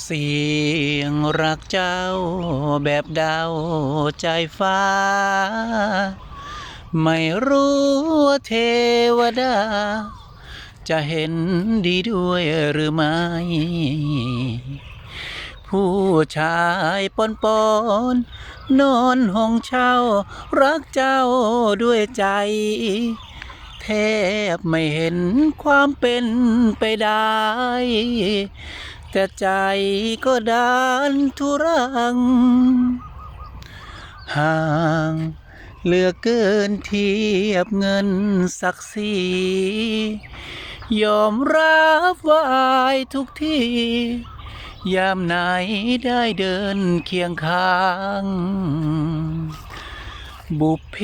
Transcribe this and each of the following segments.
เสียงรักเจ้าแบบดาวใจฟ้า ไม่รู้ว่าเทวดา จะเห็นดีด้วยหรือไม่ ผู้ชายปนปนนอนห้องเช่า รักเจ้าด้วยใจแทบไม่เห็นความเป็นไปได้ แต่ใจก็ดานทุรัง ห่างเหลือเกินเทียบเงินศักดิ์ศรียอมรับว่าอายทุกที่ ยามไหนได้เดินเคียงข้าง บุพเพ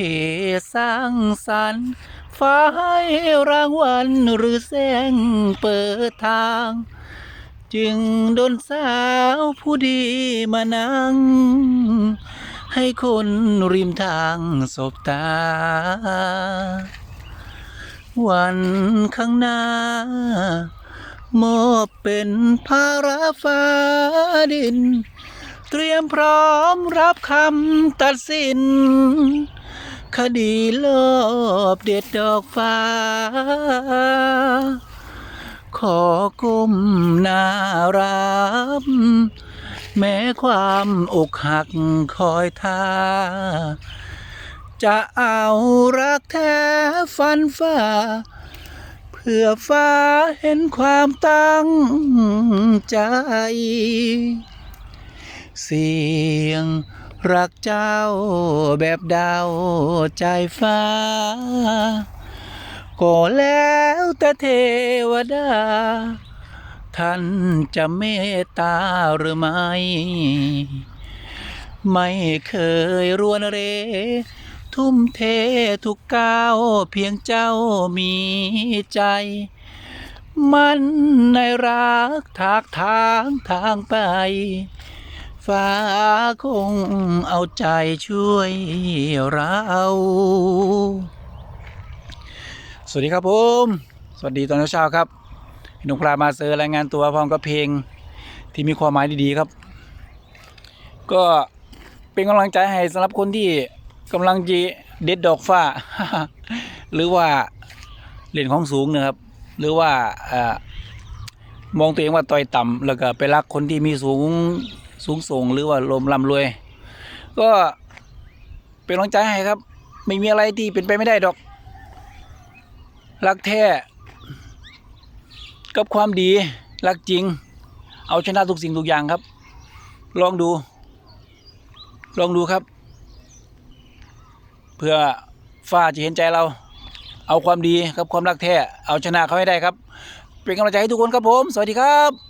สร้างสรรค์ฟ้าให้รางวัลหรือแสงเปิดทาง จึงโดนสาวผู้ดีมานั่ง ให้คนริมทางสบตา วันข้างหน้ามอบเป็นภาระฟ้าดิน เตรียมพร้อมรับคำตัดสิน คดีลอบเด็ดดอกฟ้า ขอ แม้ความอกหักคอยท่า จะเอารักแท้ฟันฝ่า เพื่อฟ้าเห็นความตั้งใจ เสียงรักเจ้าแบบดาวใจฟ้า ก็แล้วแต่เทวดา ท่านจะเมตตาหรือไม่ ไม่เคยรวนเร ทุ่มเททุกก้าวเพียงเจ้ามีใจ มันในรักทากทางทางไป ฟ้าคงเอาใจช่วยเราสวัสดีครับผม สวัสดีตอนเช้าครับ นุ่มพลามาเซอร์รายงานตัวพร้อมกับเพลงที่มีความหมายดีๆครับ ก็เป็นกำลังใจให้สำหรับคนที่กำลังจีเด็ดดอกฟ้า หรือว่าเหรียญของสูงนะครับ หรือว่าอมองตัวเองว่าต่อยต่ำแล้วก็ไปรักคนที่มีสูงสูงส่งหรือว่าลมร่ำรวย ก็เป็นกำลังใจให้ครับ ไม่มีอะไรที่เป็นไปไม่ได้ดอก รักแท้ กับความดีรักจริง เอาชนะทุกสิ่งทุกอย่างครับ ลองดู ลองดูครับ เพื่อฝ้าจะเห็นใจเรา เอาความดีกับความรักแท้เอาชนะเขาให้ได้ครับ เป็นกำลังใจให้ทุกคนครับผม สวัสดีครับ